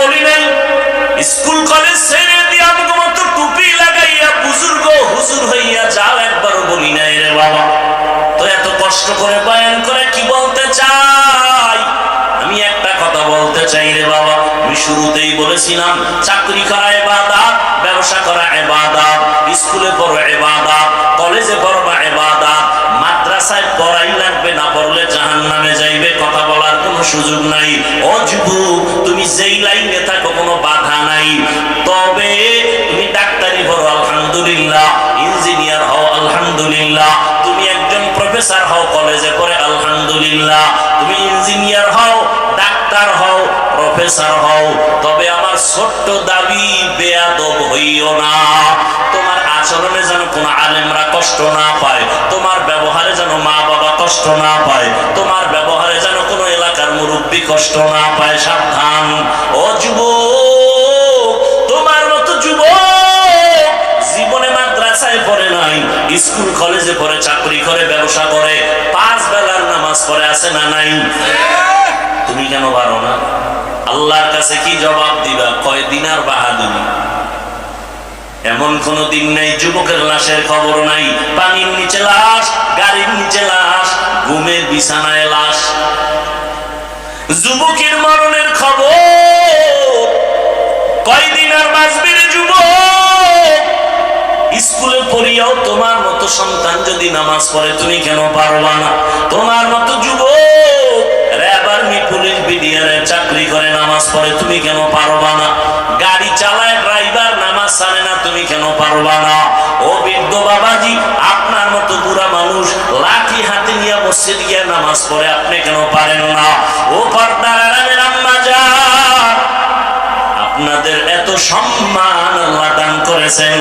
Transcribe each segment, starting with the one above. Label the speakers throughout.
Speaker 1: বলি নাই school college ছেড়ে দিয়ে আমাকে মতো টুপি লাগাইয়া বুজুর্গ হুজুর হইয়া যাও একবার বলি নাই রে বাবা। তো এত কষ্ট করে বয়ান করে কি বলতে চাই? আমি একটা কথা বলতে চাই রে বাবা। আমি শুরুতেই বলেছিলাম, চাকরি করা এবাদাত ব্যবসা করা এবাদাত স্কুলে পড়ো এবাদাত কলেজে পড়বা এবাদাত মাদ্রাসায় পড়াই লাগবে না পড়লে জাহান নামে যাইবে, কথা বলার সুযোগ নাই। ও তুমি যেই লাইনে থাকো, কোনো বাধা নাই। তবে তুমি ডাক্তারি পড়ো আলহামদুলিল্লাহ। ইঞ্জিনিয়ার হও, আলহামদুলিল্লাহ। তুমি একজন প্রফেসর হও, কলেজে পড়ে, আলহামদুলিল্লাহ। তুমি ইঞ্জিনিয়ার হও, ডাক্তার হও, প্রফেসর হও। তবে আমার ছোট্ট দাবি, বেয়াদব হইও না। তোমার আচরণে যেন কোনো আলেমরা কষ্ট না পায়। কষ্ট না পায় সাবধান। ও যুবক, তোমার মতো যুবক জীবনে মাদ্রাসায় পড়ে নাই, স্কুল, কলেজে পড়ে, চাকরি করে, ব্যবসা করে, পাঁচ বেলার নামাজ পড়ে, আছে না নাই? তুমি কেন পারো না? আল্লাহর কাছে কি জবাব দিবা? কয়, দিন আর বাহাদুরি। এমন কোন দিন নেই, যুবকের লাশের খবর নাই, পানির নিচে লাশ, গাড়ির নিচে লাশ, ঘুমের বিছানায় লাশ। যুবকের মরণের খবর। কয়দিন আর বাঁচবে রে যুবক? স্কুলে পড়িয়াও তোমার মতো সন্তান যদি নামাজ পড়ে, তুমি কেন পারবা না? তোমার মতো যুবক র্যাব আর্মি পুলিশ বিডিআরের চাকরি করে নামাজ পড়ে, তুমি কেন পারবা না? গাড়ি চালায়, ড্রাইভার নামাজ ছাড়ে না, তুমি কেন পারবা না? ও বৃদ্ধ বাবাজি মসজিদ গিয়ে নামাজ পড়ে আপনি কেন পারেন না? ও যান আপনাদের এত সম্মান আল্লাহ দান করেছেন।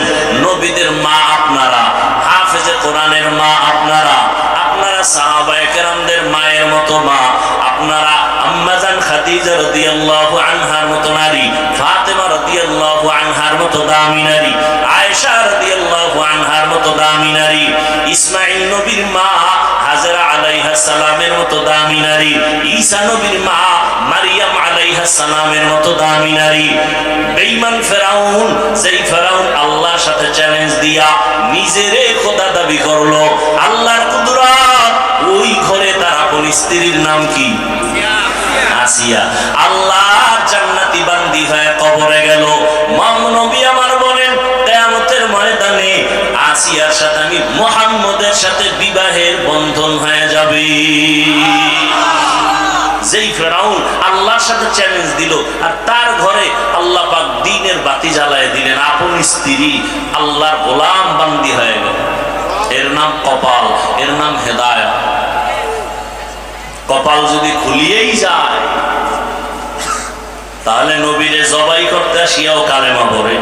Speaker 1: নবীদের মা আপনারা, হাফেজে কোরআনের মা আপনারা আপনারা সাহাবায়ে কেরামদের মায়ের মতো মা, আপনারা আম্মাজান খাদিজা রাদিয়াল্লাহু আনহার মতো নারী, ফাতেমা রাদিয়াল্লাহু আনহার মতো দামি নারী, আয়েশা রাদিয়াল্লাহু আনহার মতো দামি নারী, ইসমাঈল নবীর মা হাজরা আলাইহা সালামের মতো দামি নারী। ঈসা নবীর মা মারিয়াম আলাইহা সালামের মতো দামি নারী। বেঈমান ফেরাউন, যেই ফেরাউন আল্লাহর সাথে চ্যালেঞ্জ দিয়া নিজেরে খোদা দাবি করল। আল্লাহর কুদরত, ওই ঘরে তার আপন স্ত্রীর নাম কি? আসিয়া। আল্লাহ জান্নাতি বান্দি হয়ে কবরে গেল। মাম নবী আমার বলেন, কিয়ামতের ময়দানে আসিয়ার সাথে আমি মুহাম্মদের সাথে বিবাহের বন্ধন হয়ে যাবে। যেই ফেরাউন আল্লাহর সাথে চ্যালেঞ্জ দিল আর তার ঘরে আল্লাহ পাক দিনের বাতি জ্বালায় দিলেন, আপন স্ত্রী আল্লাহর গোলাম বান্দি হয়ে গেল। এর নাম কপাল, এর নাম হেদায়া। কপাল যদি খুলিয়েই যায়, তাহলে নবীরে জবাই করতে আসিয়াও কালেমা পড়ে।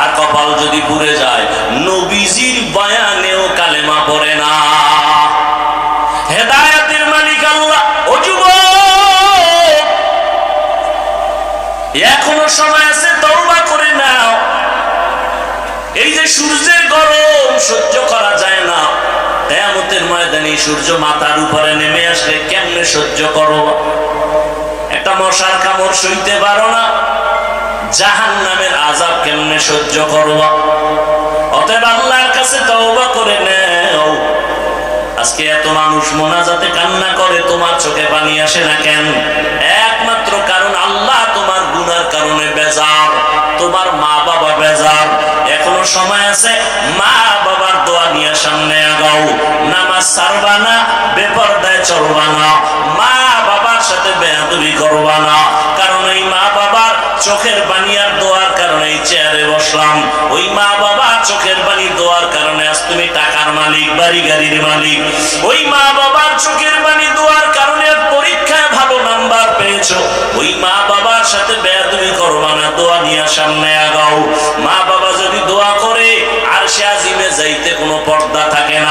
Speaker 1: আর কপাল যদি পুড়ে যায়, নবীজির বয়ানেও কালেমা পড়ে না। হেদায়াতের মালিক আল্লাহ, ও এখনও সময় আছে, তওবা করে নাও। এই যে সূর্যের গরম, সহ্য করা যায় না। কেয়ামতের ময়দানে সূর্য মাথার উপরে নেমে আসলে কেমনে সহ্য করো একটা মশার কামড় সইতে পারো না। জাহান নামের আজাব কেমনে সহ্য করবা? অতএব আল্লাহর কাছে তওবা করে নেও। আজকে এত মানুষ মোনাজাতে কান্না করে, তোমার চোখে পানি আসে না কেন? একমাত্র কারণ আল্লাহ তোমার গুনার কারণে বেজার, তোমার মা বাবা বেজার। এখনও সময় আছে মা বাবার দোয়া নিয়ে সামনে আগাও। নামাজ সারবা না, বেপরদায় চলবা না মা বাবার সাথে বেয়াদবি করবা না। কারণ এই মা চোখের পানি আর দোয়ার কারণে এই চেয়ারে বসলাম। ওই মা বাবা চোখের পানি দোয়ার কারণে আজ তুমি টাকার মালিক, বাড়ি গাড়ির মালিক। ওই মা বাবার চোখের পানি দোয়ার কারণে পরীক্ষায় ভালো নাম্বার পেয়েছ। ওই মা বাবার সাথে বেয়াদবি করবা না, দোয়া নিয়ে সামনে আগাও। মা বাবা যদি দোয়া করে, আর সে আজিমে যাইতে কোনো পর্দা থাকে না।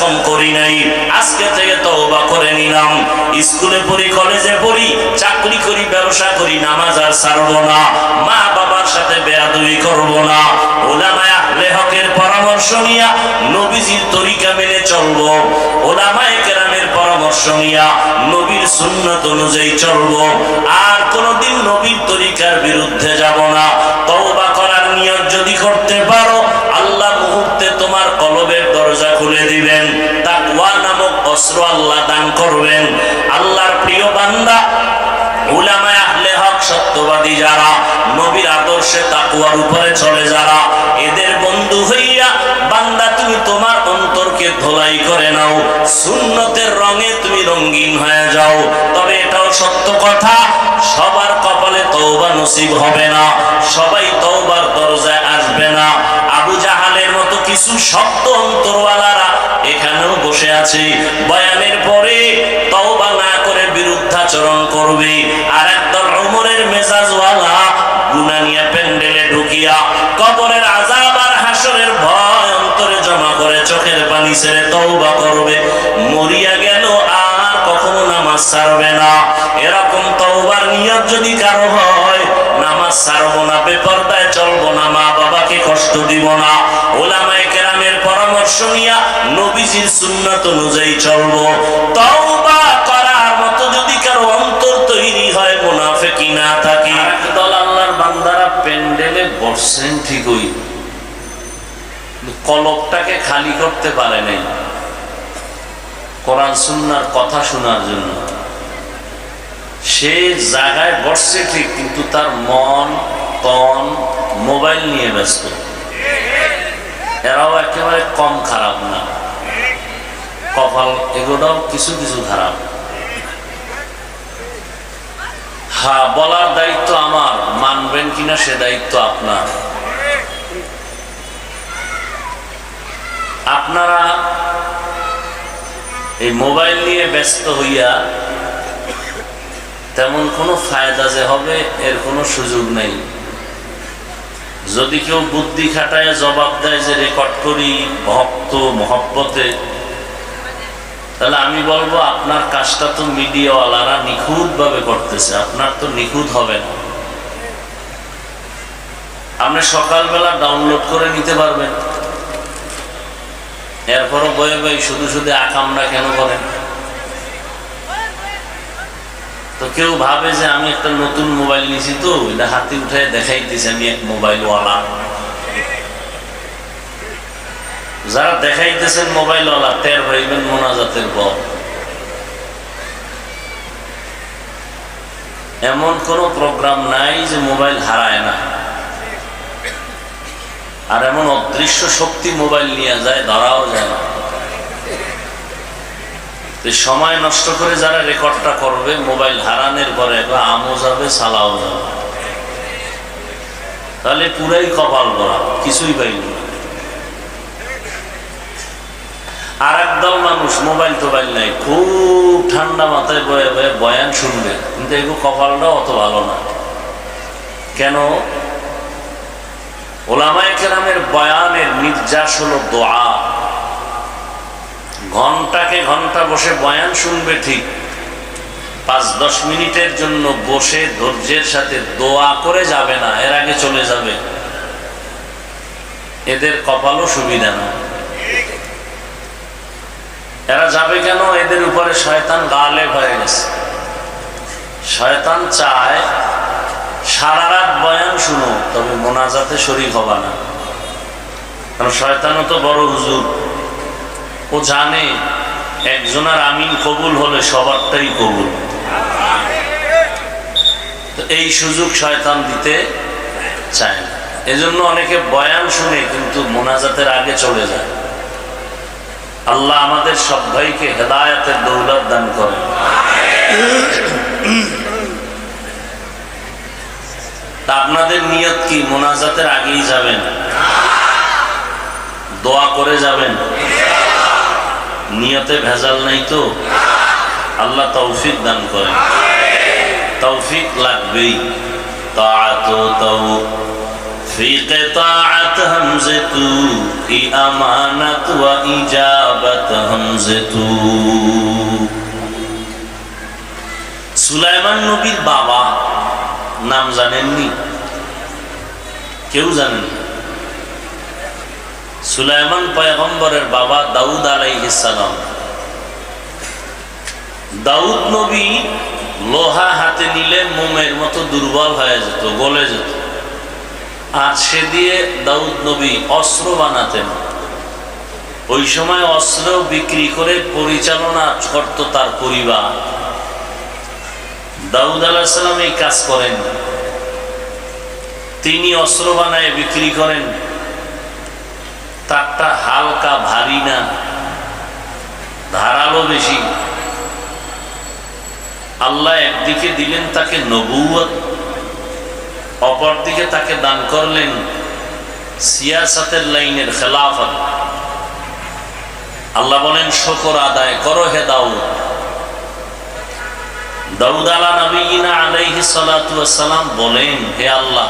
Speaker 1: গুনার করি নাই। আজকে থেকে তওবা করে নিলাম। স্কুলে পড়ি, কলেজে পড়ি, চাকরি করি, ব্যবসা করি, নামাজ আর ছাড়বো না। মা বাবার সাথে বেয়াদবি করব না। ওলামায় আহলে হকের পরামর্শ নিয়া নবীজির তরিকা মেনে চলবো। ওলামায়ে কেরামের পরামর্শ নিয়া নবীর সুন্নত অনুযায়ী চলবো। আর কোনোদিন নবীর তরিকার বিরুদ্ধে যাব না। তওবা করার নিয়ত যদি করতে পারো খুলে দিবেন, তাকওয়া নামক অস্ত্র আল্লাহ দান করবেন। আল্লাহর প্রিয় বান্দা, উলামায়ে আহলে হক, সত্যবাদী যারা, নবীর আদর্শে তাকুয়ার উপরে চলে যারা, এদের বন্ধু হইয়া, বান্দা তুমি তোমার অন্তরকে ধোলাই করে নাও, সুন্নতের রঙে তুমি রঙিন হয়ে যাও। তবে এটাও সত্য কথা, সবার কপালে তৌবা নসিব হবে না, সবাই তওবার দরজায় আসবে না। আবু মতো কিছু শক্ত অন্তরওয়ালারা এখানেও বসে আছে। বয়ানের পরে তওবা না করে বিরুদ্ধাচরণ করবে। আর একদল ওমরের মেজাজওয়ালা গুনা নিয়ে প্যান্ডেলে ঢুকিয়া কবরের আজাব আর হাসরের ভয় অন্তরে জমা করে চোখের পানি ছেড়ে তওবা করবে। মরিয়া গেল আর কখনো নামাজ ছাড়বে না। এরকম তওবার নিয়ত যদি কারও হয় নামাজ ছাড়বো না, বেপরদায় চলবো না, মা বাবাকে কষ্ট দিব না। ওলামায়ে কেরামের পরামর্শ নিয়া নবীজির সুন্নাত অনুযায়ী চলবো। তওবা করার মতো যদি কারও অন্তর তৈরি হয় মুনাফিকি না থাকে।
Speaker 2: একদল আল্লাহর বান্দারা প্যান্ডেলে বসছেন ঠিকই। কিন্তু কলবটাকে খালি করতে পারে নাই। কোরআন সুন্নার কথা শোনার জন্য। সে জায়গায় বসছে ঠিক, কিন্তু তার মন, তন, মোবাইল নিয়ে ব্যস্ত। এরাও একেবারে কম খারাপ না। কপাল এগুলোও কিছু কিছু খারাপ। হ্যাঁ বলার দায়িত্ব আমার। মানবেন কিনা সে দায়িত্ব আপনার। আপনারা এই মোবাইল নিয়ে ব্যস্ত হইয়া তেমন কোনো ফায়দা যে হবে, এর কোনো সুযোগ নেই। যদি কেউ বুদ্ধি খাটায়, জবাব দেয় যে রেকর্ড করি ভক্ত মহব্বতে, তাহলে আমি বলব, আপনার কাজটা তো মিডিয়াওয়ালারা নিখুঁত ভাবে করতেছে, আপনার তো নিখুঁত হবে না। আপনি সকালবেলা ডাউনলোড করে নিতে পারবেন। এরপরও বয়ে বয়ে শুধু শুধু আকামরা কেন করেন? তো কেউ ভাবে যে আমি একটা নতুন মোবাইল নিছি তো, এটা হাতে উঠে দেখাইতেছি আমি এক মোবাইলওয়ালা। যারা দেখাইতেছেন মোবাইলওয়ালা, টের ভাইবেন মোনাজাতের পর এমন কোন প্রোগ্রাম নাই যে মোবাইল হারায় না। আর এমন অদৃশ্য শক্তি মোবাইল নিয়ে যায় ধরাও যায় না। সময় নষ্ট করে যারা রেকর্ডটা করবে, মোবাইল হারানের পরে একবার আমও যাবে, সালাও যাবে। তাহলে পুরাই কপাল ভরা, কিছুই পাইনি আর একদল মানুষ মোবাইল টোবাইল নাই খুব ঠান্ডা মাথায় বয়ে বয়ে বয়ান শুনবে, কিন্তু এগুলো কপালটা অত ভালো না। কেন? ওলামায় কেরামের বয়ানের নির্যাস হলো দোয়া। ঘন্টাকে ঘণ্টা বসে বয়ান শুনবে ঠিক। পাঁচ দশ মিনিটের জন্য বসে ধৈর্যের সাথে দোয়া করে যাবে না, এর আগে চলে যাবে। এদের কপালও সুবিধা না। এরা যাবে কেন? এদের উপরে শয়তান গালে হয়ে গেছে। শয়তান চায় সারা রাত বয়ান শুনো তবে মোনাজাতে শরীর হবা না। কারণ শয়তানও তো বড় হুজুর। ও জানে একজনের আমিন কবুল হলে সবারটাই কবুল। এই সুযোগ শয়তান দিতে চায় না। এজন্য অনেকে বয়ান শুনে কিন্তু মোনাজাতের আগে চলে যায়। আল্লাহ আমাদের সব ভাইকে হেদায়তের দৌলত দান করে আপনাদের নিয়ত কি? মোনাজাতের আগেই যাবেন? দোয়া করে যাবেন? নিয়তে ভেজাল নাই তো। আল্লাহ তৌফিক দান করেন। তৌফিক লাগবেই। আমানত ইজাবত হমজতু। সুলাইমান নবীর বাবা নাম জানেননি? কেউ জানেন সুলাইমান পয়গম্বরের বাবা দাউদ আলাইহিসালাম দাউদ নবী লোহা হাতে নিলে মোমের মতো দুর্বল হয়ে যেত, গলে যেত। আর সে দিয়ে দাউদ নবী অস্ত্র বানাতেন। ওই সময় অস্ত্র বিক্রি করে পরিচালনা করত তার পরিবার। দাউদ আলাহিসাল্লাম এই কাজ করেন। তিনি অস্ত্র বানায় বিক্রি করেন। তারটা হালকা ভারী না, ধারালো বেশি। আল্লাহ একদিকে দিলেন তাকে নবুয়ত অপরদিকে তাকে দান করলেন সিয়াসাতের লাইনের খেলাফত। আল্লাহ বলেন, শকর আদায় করো হে দাউদ। দাউদ আলা নবীনা আলাইহি সালাতু বলেন, হে আল্লাহ,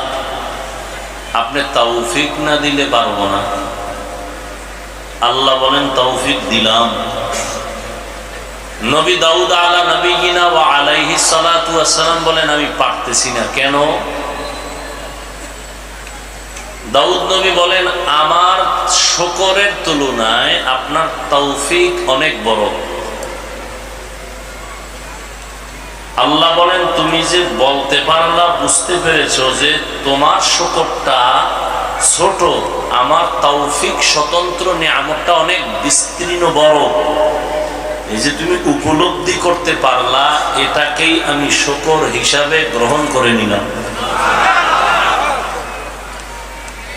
Speaker 2: আপনি তৌফিক না দিলে পারব না। আল্লাহ বলেন, তৌফিক দিলাম। নবী দাউদ আলা নবীনা ওয়া আলাইহি সালাতু সালাম বলেন, আমি পারতেছি না। কেন? দাউদ নবী বলেন, আমার শকরের তুলনায় আপনার তৌফিক অনেক বড়। আল্লাহ বলেন, তুমি যে বলতে পারলা, বুঝতে পেরেছ যে তোমার শকরটা ছোট। আমার তৌফিক স্বতন্ত্র নিয়ামতটা অনেক বিস্তীর্ণ বড়। এই যে তুমি উপলব্ধি করতে পারলা, এটাকেই আমি শকর হিসাবে গ্রহণ করে নিলাম।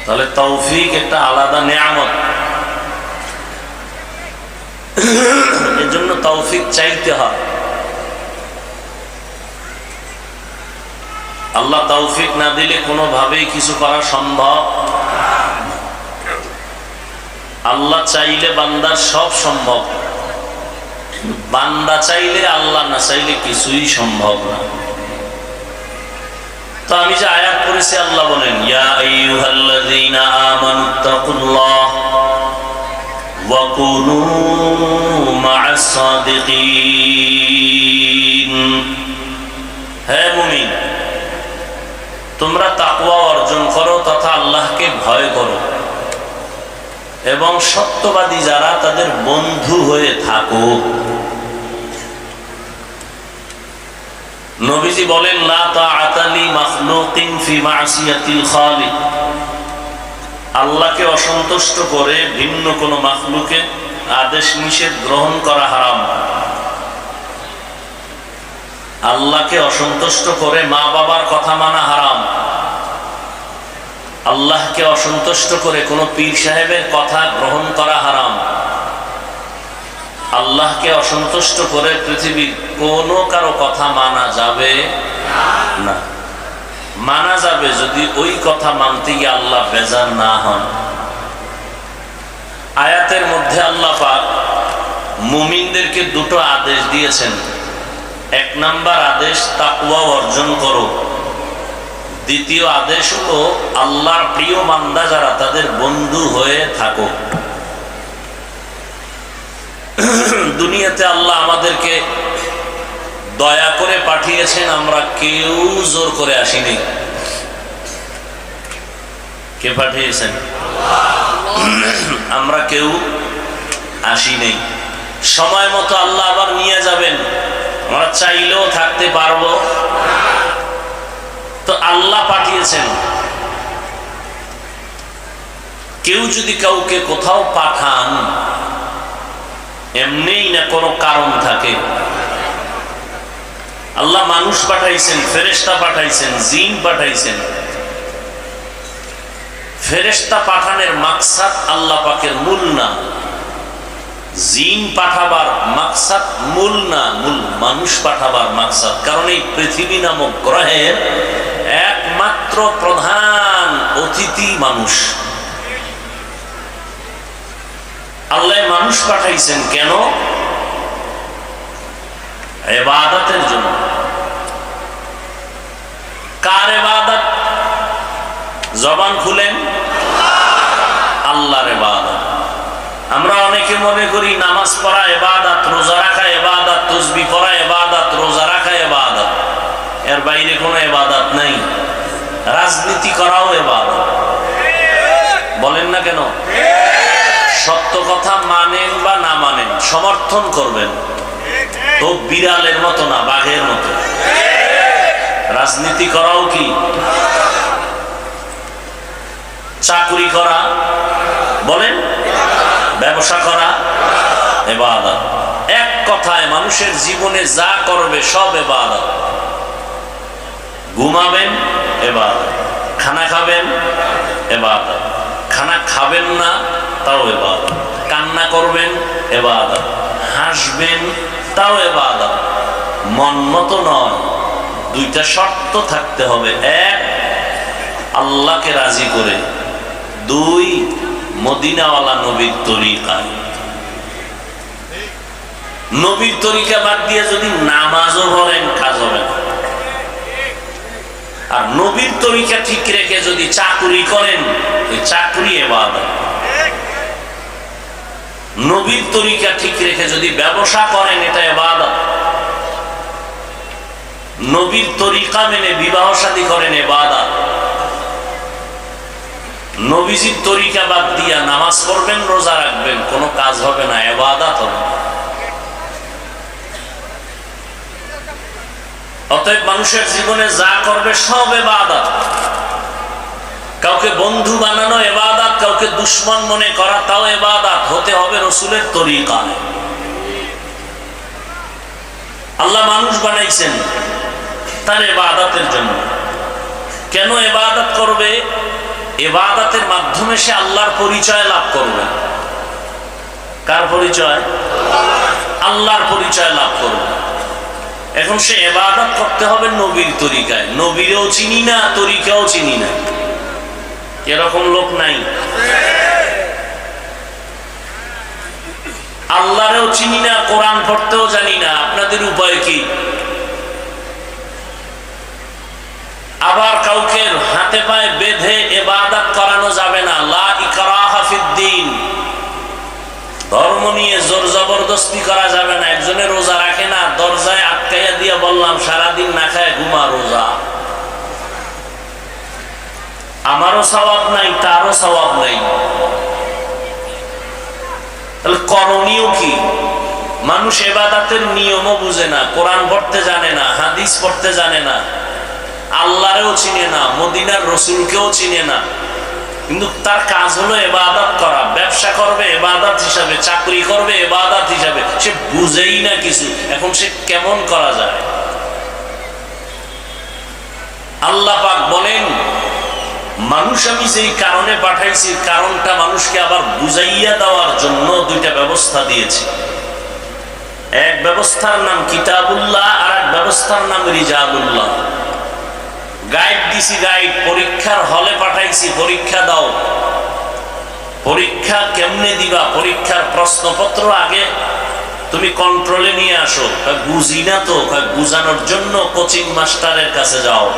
Speaker 2: তাহলে তৌফিক একটা আলাদা নিয়ামত। এর জন্য তৌফিক চাইতে হয়। আল্লাহ তৌফিক না দিলে কোনোভাবেই কিছু করা সম্ভব। আল্লাহ চাইলে বান্দার সব সম্ভব বান্দা চাইলে আল্লাহ না চাইলে কিছুই সম্ভব না। তো আমি যে আয়াত করেছি আল্লাহ বলেন তোমরা তাকওয়া অর্জন করো তথা আল্লাহকে ভয় করো। এবং সত্যবাদী যারা তাদের বন্ধু হয়ে থাকো নবীজি বলেন, লা তাআতালি মাখলুকিন ফি মাসিয়াতিল খালিক। আল্লাহকে অসন্তুষ্ট করে ভিন্ন কোন মাখলুকে আদেশ নিষেধ গ্রহণ করা হারাম। আল্লাহকে অসন্তুষ্ট করে মা বাবার কথা মানা হারাম। আল্লাহকে অসন্তুষ্ট করে কোন পীর সাহেবের কথা গ্রহণ করা হারাম। আল্লাহকে অসন্তুষ্ট করে পৃথিবীর কোনো কারও কথা মানা যাবে না। মানা যাবে যদি ওই কথা মানতে গিয়ে আল্লাহ বেজার না হন। আয়াতের মধ্যে আল্লাহ পাক মুমিনদেরকে দুটো আদেশ দিয়েছেন। এক নাম্বার আদেশ তাকুয়া অর্জন করো। দ্বিতীয় আদেশ হলো, আল্লাহর প্রিয় বান্দা যারা তাদের বন্ধু হয়ে থাকো দুনিয়াতে আল্লাহ আমাদেরকে দয়া করে পাঠিয়েছেন, আমরা কেউ জোর করে আসিনি। কে পাঠিয়েছেন? আমরা কেউ আসি নেই সময় মতো আল্লাহ আবার নিয়ে যাবেন। আমরা চাইলেও থাকতে পারব। তো আল্লাহ পাঠিয়েছেন। কেউ যদি কাউকে কোথাও পাঠান, এমনিই না কোনো কারণ থাকে। আল্লাহ মানুষ পাঠাইছেন ফেরেস্তা পাঠাইছেন, জিন পাঠাইছেন। ফেরেস্তা পাঠানোর মাকসাদ আল্লাহ পাকের মূল না। জিন পাঠাবার মাকসাদ মূল না, মূল মানুষ পাঠাবার মাকসাদ। কারণ এই পৃথিবী নামক গ্রহের একমাত্র প্রধান অতিথি মানুষ। আল্লাহ মানুষ পাঠাইছেন কেন? এবাদতের জন্য। কার এবাদত? জবান খুলেন। আল্লাহর এবাদত। আমরা অনেকে মনে করি নামাজ পড়া এবাদত, রোজা রাখা এবাদত তসবি পড়া এবাদত, রোজা রাখা এবাদত। এর বাইরে কোনো এবাদত নেই। রাজনীতি করাও এবাদত বলেন না কেন? সত্য কথা মানেন বা না মানেন, সমর্থন করবেন। তো বিড়ালের মতো না, বাঘের মতো। রাজনীতি করাও কি? চাকুরি করা, বলেন, ব্যবসা করা, এবাদত। এক কথায় মানুষের জীবনে যা করবে সব এবাদত। ঘুমাবেন এবাদত খানা খাবেন এবাদত খানা খাবেন না, তাও এবাদত কান্না করবেন এবাদত হাসবেন, তাও এবাদত মন মতো নয়। দুইটা শর্ত থাকতে হবে। এক, আল্লাহকে রাজি করে। দুই, মদিনাওয়ালা নবীর তরিকায়। নবীর তরিকা বাদ দিয়ে যদি নামাজও পড়েন, কাজ হবে না। আর নবীর তরিকা ঠিক রেখে যদি চাকুরি করেন, ওই চাকুরি এবার নবীর তরিকা ঠিক রেখে যদি ব্যবসা করেন, এটা এবাদত। নবীর তরিকা মেনে বিবাহ শাদী করেন, এবাদত। নবীজির তরিকা বাদ দিয়া নামাজ পড়বেন, রোজা রাখবেন, কোনো কাজ হবে না, এবাদাত হবে। না। অতএব মানুষের জীবনে যা করবে সব এবাদত। কাউকে বন্ধু বানানো এবাদাত, কাউকে দুশ্মন মনে করা, তাও এবাদাত। হতে হবে রসুলের তরিকায়। আল্লাহ মানুষ বানাইছেন তার এবাদাতের জন্য। কেন এবাদত করবে? এবাদাতের মাধ্যমে সে আল্লাহর পরিচয় লাভ করবে। কার পরিচয়? আল্লাহর পরিচয় লাভ করবে। এখন সে এবাদত করতে হবে নবীর তরিকায়। নবীরও চিনি না, তরিকাও চিনি না। এরকম লোক নাই। আল্লাহরেও চিনি না, কোরআন পড়তেও জানি না। আপনাদের উপায় কি? আবার কাউকে হাতে পায়ে বেঁধে এবাদত করানো যাবে না। লা ইকরাহা ধর্ম নিয়ে জোর জবরদস্তি করা যাবে না। একজনের রোজা রাখে না, দরজায় আটকাইয়া দিয়ে বললাম, সারাদিন না খায় ঘুমা রোজা। আমারও স্বভাব নাই, তারও স্বভাব নাই। করণীয় কি? মানুষ এবাদাতের নিয়মও বুঝে না, কোরআন পড়তে জানে না, হাদিস পড়তে জানে না। আল্লাহরেও চিনে না, মদিনার রসুলকেও চিনে না। কিন্তু তার কাজ হলো এবাদত করা। ব্যবসা করবে, এবাদত হিসাবে, চাকরি করবে, এবাদত হিসাবে। সে বুঝেই না কিছু। এখন সে কেমন করা যায়? আল্লাহ পাক বলেন, মানুষ আমি যেই কারণে পাঠাইছি, কারণটা মানুষকে আবার বুঝাইয়া দেওয়ার জন্য দুইটা ব্যবস্থা দিয়েছি। এক ব্যবস্থার নাম কিতাবুল্লাহ, আর এক ব্যবস্থার নাম রিজাবুল্লাহ গাইড দিছি গাইড পরীক্ষার হলে পাঠাইছি, পরীক্ষা দাও। পরীক্ষা কেমনে দিবা? পরীক্ষার প্রশ্নপত্র আগে তুমি কন্ট্রোলে নিয়ে আসো। বুঝি না তো? বুঝানোর জন্য কোচিং মাস্টারের কাছে যাও।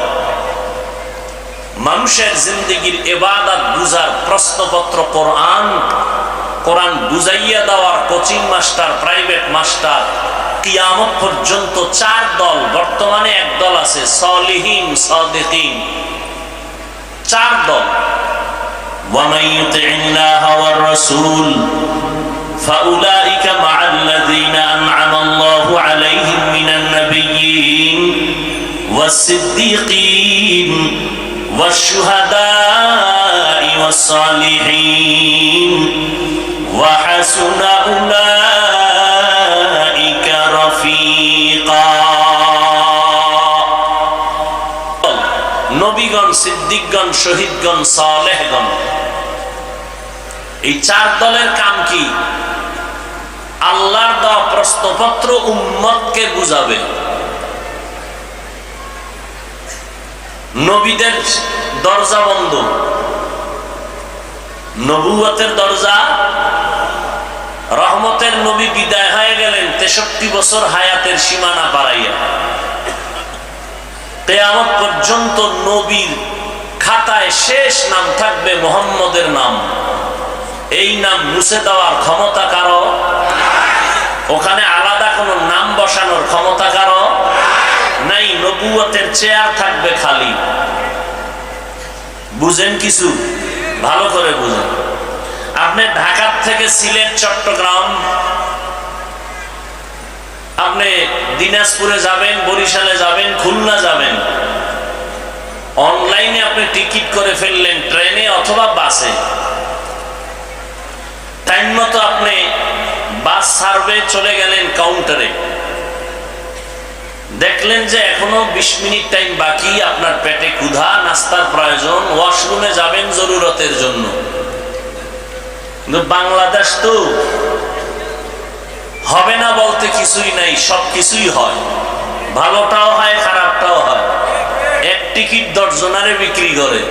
Speaker 2: মানুষের জিন্দগির এবাদত বুঝার প্রশ্নপত্র কোরআন। কোরআন বুঝাইয়া দেওয়ার কোচিং মাস্টার প্রাইভেট মাস্টার কিয়ামত পর্যন্ত চার দল বর্তমানে এক দল আছে সলিহীন সদিকিন চার দল ومن يطع الله والرسول فأولئك مع الذين أنعم الله عليهم من النبيين والصديقين والشهداء والصالحين وحسن أولئك সিদ্দিকগণ শহীদগণ, সালেহগণ। এই চার দলের কাম কি? আল্লাহর দেওয়া প্রশ্নপত্র উম্মতকে বুঝাবে। নবীদের দরজা বন্ধ। নবুয়তের দরজা, রহমতের নবী বিদায় হয়ে গেলেন তেষট্টি বছর হায়াতের সীমানা বাড়াইয়া। কেয়ামত পর্যন্ত নবীর খাতায় শেষ নাম থাকবে মোহাম্মদের নাম। এই নাম মুছে দেওয়ার ক্ষমতা কারও? ওখানে আলাদা কোনো নাম বসানোর ক্ষমতা কারও? নাই নবুয়তের চেয়ার থাকবে খালি। বুঝেন কিছু? ভালো করে বুঝেন। আপনি ঢাকার থেকে সিলেট, চট্টগ্রাম, আপনি দিনাজপুরে যাবেন, বরিশালে যাবেন, খুলনা যাবেন অনলাইনে আপনি টিকিট করে ফেললেন ট্রেনে অথবা বাসে। টাইম মতো আপনি বাস সার্ভে চলে গেলেন কাউন্টারে। দেখলেন যে এখনও বিশ মিনিট টাইম বাকি, আপনার পেটে ক্ষুধা, নাস্তার প্রয়োজন, ওয়াশরুমে যাবেন জরুরতের জন্য। বাংলাদেশ তো হবে না বলতে কিছুই নাই সব কিছুই হয়। ভালোটাও হয় এক টিকিট দশজনারে বিক্রি করে।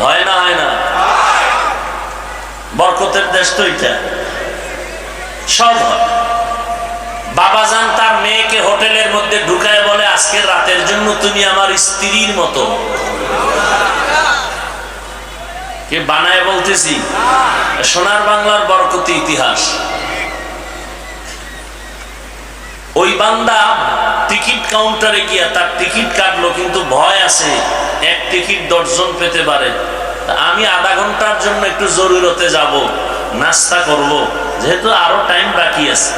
Speaker 2: হয় না হয় না? বরকতের দেশ তো এটা। সব হয়। বাবাজান তার মেয়েকে হোটেলের মধ্যে ঢুকায় বলে, আজকের রাতের জন্য তুমি আমার স্ত্রীর মতো। কে বানায় বলতেছি? সোনার বাংলার বরকতি ইতিহাস। ওই বান্দা টিকিট কাউন্টারে গিয়া তার টিকিট কাটলো, কিন্তু ভয় আছে, এক টিকিট দশজন পেতে পারে। আমি আধা ঘণ্টার জন্য একটু জরুরতে যাব, নাস্তা করব, যেহেতু আরও টাইম বাকি আছে।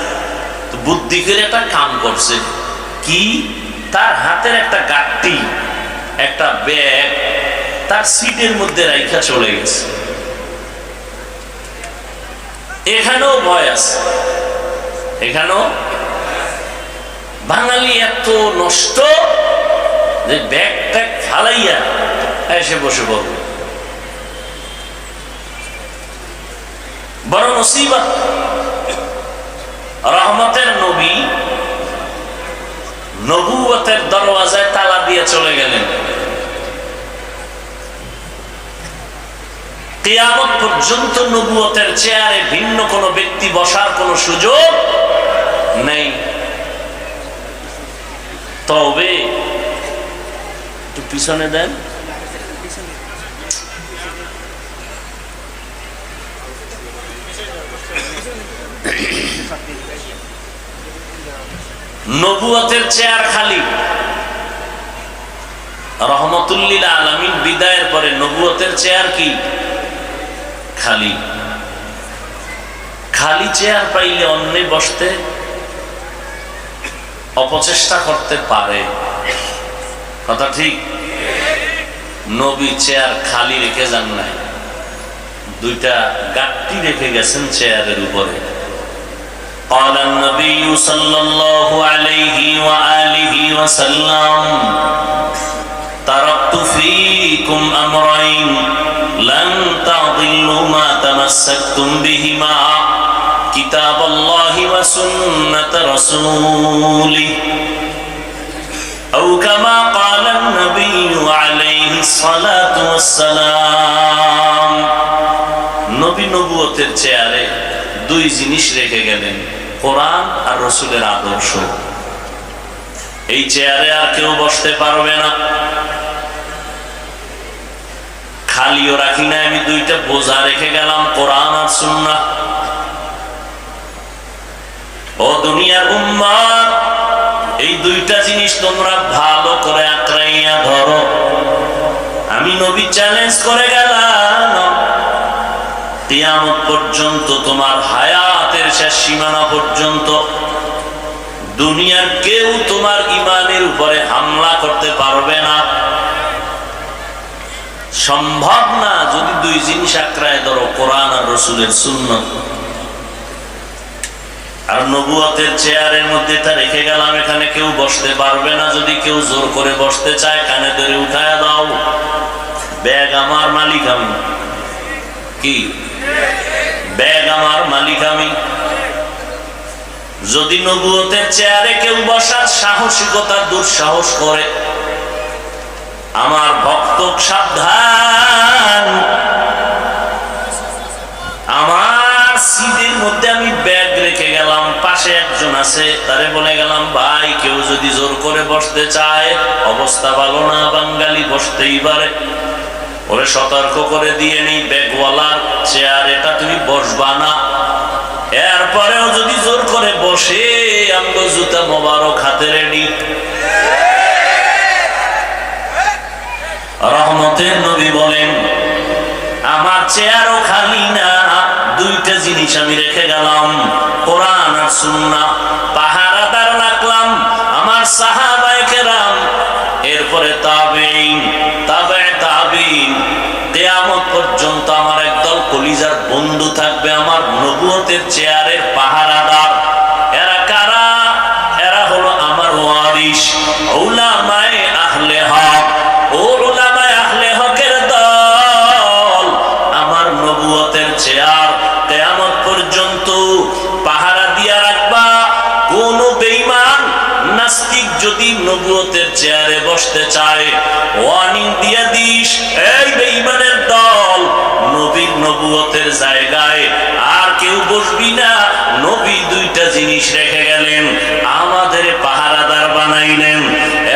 Speaker 2: বুদ্ধি করে একটা কাম করছে। কি? তার হাতের একটা গাঠটি একটা ব্যাগ, তার সিটের মধ্যে রাইখা চলে গেছে। এখানেও ভয় আছে। এখানেও বাঙালি এত নষ্ট যে ব্যাগ ট্যাগ ফালাইয়া এসে বসে বলবে বড় রহমতের নবী নবুয়তের দরওয়াজায় তালা দিয়ে চলে গেলেন। কেয়ামত পর্যন্ত নবুয়তের চেয়ারে ভিন্ন কোনো ব্যক্তি বসার কোনো সুযোগ নেই। তবে একটু পিছনে দেন। নবুয়তের চেয়ার খালি। রহমতুল্লিল আলমিন বিদায়ের পরে নবুয়তের চেয়ার কি? খালি। খালি চেয়ার পাইলে অন্যে বসতে অপচেষ্টা করতে পারে কথা ঠিক নবী চেয়ার খালি রেখে যান নাই দুইটা গাঠটি রেখে গেছেন চেয়ারের উপরে قال النبي صلى الله عليه وآله وسلم تركت فيكم أمرين لن تعضلوا ما تمسكتم بهما كتاب الله وسنة رسوله أو كما قال النبي عليه الصلاة والسلام নবী নবুয়তের চেয়ারে দুই জিনিস রেখে গেলেন কোরআন আর রসুলের আদর্শ এই চেয়ারে আর কেউ বসতে পারবে না খালিও রাখি না আমি দুইটা বোঝা রেখে গেলাম কোরআন আর সুন্না দুনিয়ার এই দুইটা জিনিস তোমরা ভালো করে আঁকড়াইয়া ধরো। আমি নবী চ্যালেঞ্জ করে গেলাম, কিয়ামত পর্যন্ত তোমার হায়াতের শেষ সীমানা পর্যন্ত দুনিয়ার কেউ তোমার ইমানের উপরে হামলা করতে পারবে না। সম্ভব না যদি দুই জিনিস আক্রায় ধরো, কোরআন আর রসুলের সুন্নত। আর নবুয়তের চেয়ারের মধ্যে তা রেখে গেলাম, এখানে কেউ বসতে পারবে না। যদি কেউ জোর করে বসতে চায়, কানে ধরে উঠায় দাও। ব্যাগ আমার মালিক আমি। কি? ব্যাগ আমার মালিক আমি। যদি নবুয়তের চেয়ারে কেউ বসার সাহসিকতা, দুঃসাহস করে, আমার ভক্ত সাবধান। আমার সিটের মধ্যে পাশে একজন আছে, তারে বলে গেলাম, ভাই, কেউ যদি জোর করে বসতে চায়, অবস্থা ভালো না, বাঙালি বসতেই পারে। ওরে সতর্ক করে দিয়ে নেই ব্যাগওয়ালার চেয়ার এটা তুমি বসবা না। এরপরেও যদি জোর করে বসে আমগো জুতা মোবারক হাতে রেডি। রহমতের নবী বলেন, আমার চেয়ারও খালি না, দুইটা
Speaker 1: জিনিস আমি রেখে গেলাম। আর সুন্না পাহারাদার রাখলাম আমার সাহাবায়ে কেরাম। এরপরে তাবেইন তাবে তাবিন দেয়ামত পর্যন্ত আমার একদল কলিজার বন্ধু থাকবে আমার নবুয়তের চেয়ারের বসতে চায়। ওয়ার্নিং দিয়া দিস, এই বেঈমানের দল নবীর নবুয়তের জায়গায়, আর কেউ বসবি না। নবী দুইটা জিনিস রেখে গেলেন, আমাদের পাহারাদার বানাইলেন।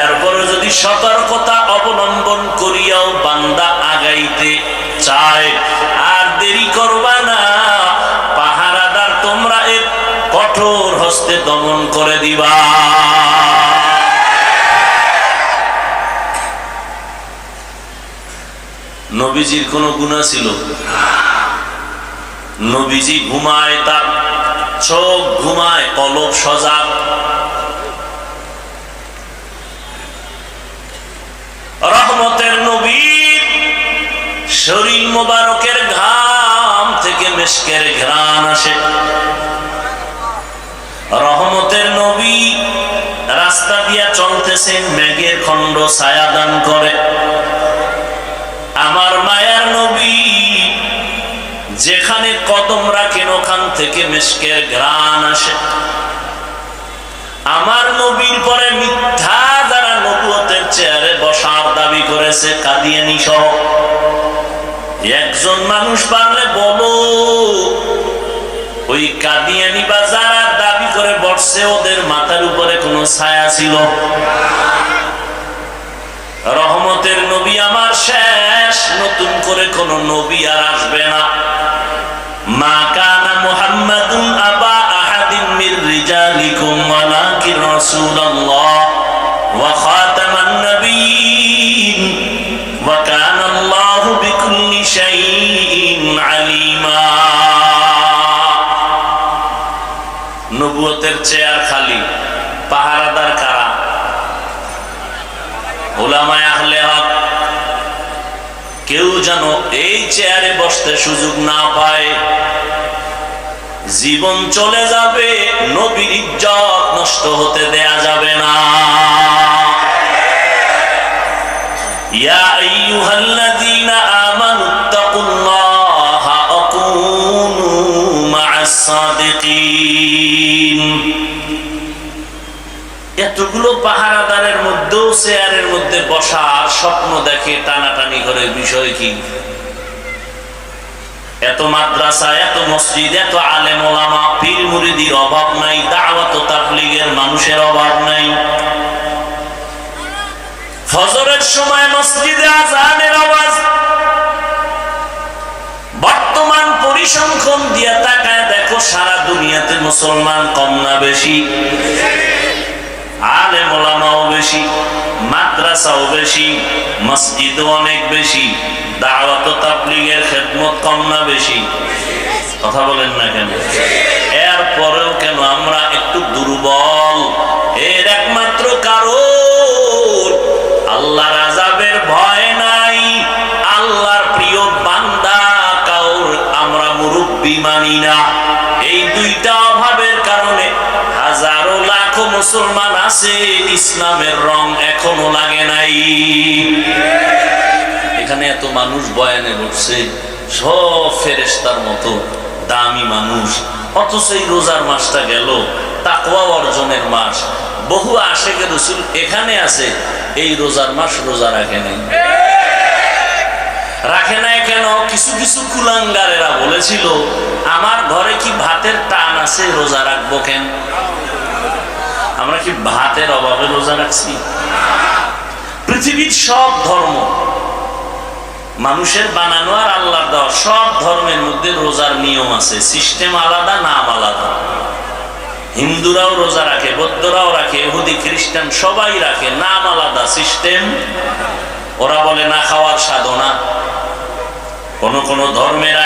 Speaker 1: এরপরে যদি সতর্কতা অবলম্বন করিয়াও বান্দা আগাইতে চায়, আর দেরি করবা না। পাহারাদার, তোমরা এর কঠোর হস্তে দমন করে দিবা। নবীজির কোনো গুণা ছিল? নবীজি ঘুমায়, তার চোখ ঘুমায়, কলব সজাগ। রহমতের নবী শরীর মোবারকের ঘাম থেকে মেশকের ঘ্রাণ আসে। রহমতের নবী রাস্তা দিয়া চলতেছেন, মেঘের খণ্ড ছায়া দান করে। আমার মায়ার নবী, যেখানে কদম রাখেন, ওখান থেকে মেশকের ঘ্রাণ আসে। আমার নবীর পরে মিথ্যা যারা নবুয়তের চেয়ারে বসার দাবি করেছে কাদিয়ানি সহ। একজন মানুষ পারলে বলো, ওই কাদিয়ানি বা যারা দাবি করে বসছে, ওদের মাথার উপরে কোনো ছায়া ছিল? রহমতের নবী করে কোন নবী আর আসবে না। মা কানা মুহাম্মাদুন আবা আহাদিন মির রিজালিকুম, ওয়ালাকিন রাসূলুল্লাহ, ওয়া খাতামান নাবিয়্যিন, ওয়া কানা আল্লাহু বিকুল্লি শাইইন আলিমা। নবুয়তের চেয়ার খালি, পাহারাদার কারা? ওলামায় আহলে কেউ যেন এই চেয়ারে বসতে সুযোগ না পায়। জীবন চলে যাবে, নবীর ইজ্জত নষ্ট হতে দেয়া যাবে না। ইয়া এতগুলো পাহারাদারের মধ্যেও চেয়ারের মধ্যে বসা স্বপ্ন দেখে টানাটানি করে বিষয় কি? এত মাদ্রাসা, এত মসজিদ, এত আলেম ওলামা, পীর মুরিদির অভাব নাই, দাওয়াত তাবলীগের মানুষের অভাব নাই। ফজরের সময় মসজিদে আজানের আওয়াজ। বর্তমান পরিসংখ্যান দিয়ে তাকায় দেখো, সারা দুনিয়াতে মুসলমান কম না বেশি। ওলামাও বেশি, মাদ্রাসাও অনেক বেশি দুর্বল? এর একমাত্র কারণ আল্লাহ রাজাবের ভয় নাই। আল্লাহর প্রিয় বান্দা, কাউর আমরা মুরব্বী মানি না। এই দুইটা আছে, ইসলামের রং এখনও লাগে নাই। এখানে এত মানুষ বয়ানে বসছে, সব ফেরেস্তার মতো দামি মানুষ। অথচ এই রোজার মাসটা গেল, তাকওয়া অর্জনের মাস। বহু আশেকে রসুল এখানে আছে, এই রোজার মাস রোজা রাখে নাই। রাখে নাই কেন? কিছু কিছু কুলাঙ্গারেরা বলেছিল, আমার ঘরে কি ভাতের টান আছে? রোজা রাখব কেন? আমরা কি ভাতের অভাবে রোজা রাখছি? পৃথিবীর সব ধর্ম, মানুষের বানানো আর আল্লাহর দেওয়া সব ধর্মের মধ্যে রোজার নিয়ম আছে, সিস্টেম আলাদা, নাম আলাদা। হিন্দুরাও রোজা রাখে, বৌদ্ধরাও রাখে, ইহুদি, খ্রিস্টান সবাই রাখে, নাম আলাদা, সিস্টেম। ওরা বলে, না খাওয়ার সাধনা। কোন কোন ধর্মের